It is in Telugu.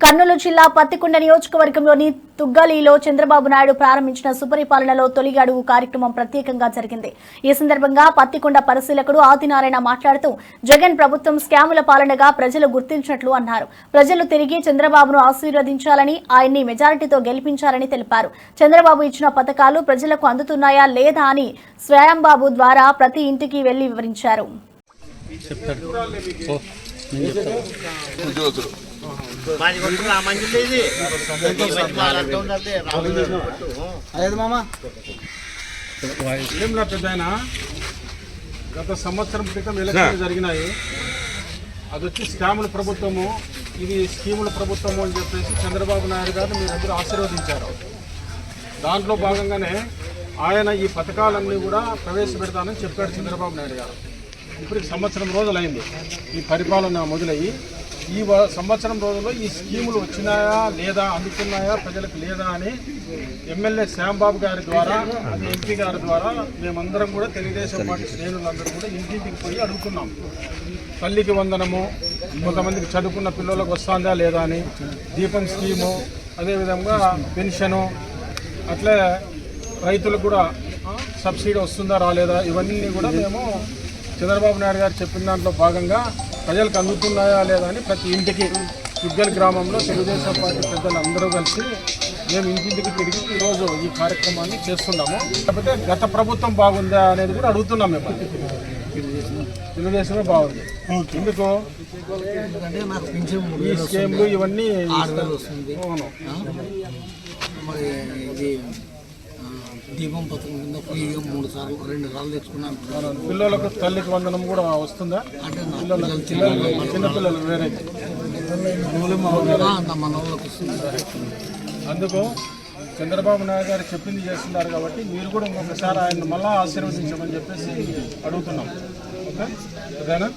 కర్నూలు జిల్లా పత్తికొండ నియోజకవర్గంలోని తుగ్గలిలో చంద్రబాబు నాయుడు ప్రారంభించిన సుపరిపాలనలో తొలి అడుగు కార్యక్రమం ప్రత్యేకంగా జరిగింది. ఈ సందర్భంగా పత్తికొండ పరిశీలకుడు ఆదినారాయణ మాట్లాడుతూ జగన్ ప్రభుత్వం స్కాముల పాలనగా ప్రజలు గుర్తించినట్లు అన్నారు. ప్రజలు తిరిగి చంద్రబాబును ఆశీర్వదించాలని ఆయన్ని మెజారిటీతో గెలిపించాలని తెలిపారు. చంద్రబాబు ఇచ్చిన పథకాలు ప్రజలకు అందుతున్నాయా లేదా అని స్వయంబాబు ద్వారా ప్రతి ఇంటికి వెళ్ళి వివరించారు. ఏం గత సంవత్సరం క్రితం ఎలక్షన్లు జరిగినాయి. అది వచ్చి స్కాముల ప్రభుత్వము ఇది స్కీముల ప్రభుత్వము అని చెప్పేసి చంద్రబాబు నాయుడు గారు మీరందరూ ఆశీర్వదించారు. దాంట్లో భాగంగానే ఆయన ఈ పథకాలన్నీ కూడా ప్రవేశపెడతానని చెప్పాడు చంద్రబాబు నాయుడు గారు. ఇప్పుడు సంవత్సరం రోజులైంది. ఈ పరిపాలన మొదలయ్యి ఈ వ- సంవత్సరం రోజుల్లో ఈ స్కీములు వచ్చినాయా లేదా అందుతున్నాయా ప్రజలకు లేదా అని ఎమ్మెల్యే శ్యాంబాబు గారి ద్వారా ఎంపీ గారి ద్వారా మేమందరం కూడా తెలుగుదేశం పార్టీ శ్రేణులందరూ కూడా ఇంటింటికి పోయి అడుగుతున్నాం. తల్లికి వందనము కొంతమందికి చదువుకున్న పిల్లలకు వస్తుందా లేదా అని దీపం స్కీము అదేవిధంగా పెన్షను అట్లే రైతులకు కూడా సబ్సిడీ వస్తుందా రాలేదా ఇవన్నీ కూడా మేము చంద్రబాబు నాయుడు గారు చెప్పిన దాంట్లో భాగంగా ప్రజలకు అందుతున్నాయా లేదా అని ప్రతి ఇంటికి యుగ్గల్ గ్రామంలో తెలుగుదేశం పార్టీ పెద్దలు అందరూ కలిసి మేము ఇంటింటికి తిరిగి ఈరోజు ఈ కార్యక్రమాన్ని చేస్తున్నాము. కాకపోతే గత ప్రభుత్వం బాగుందా అనేది కూడా అడుగుతున్నాం మేము. తెలుగుదేశమే బాగుంది. ఎందుకు? ఈ స్కీమ్లు ఇవన్నీ అవును. దీపం పథకం కింద ఫ్రీగా మూడు సార్లు రెండు సార్లు తెచ్చుకున్నాను. పిల్లలకు తల్లికి వందనం కూడా వస్తుందా? అంటే చిన్నపిల్లలు వేరే. అంత మన వాళ్ళకి వస్తుంది. అందుకు చంద్రబాబు నాయుడు గారు చెప్పింది చేస్తున్నారు కాబట్టి మీరు కూడా ఇంకొకసారి ఆయన మళ్ళా ఆశీర్వదించమని చెప్పేసి అడుగుతున్నాం. ఓకే? అదేనా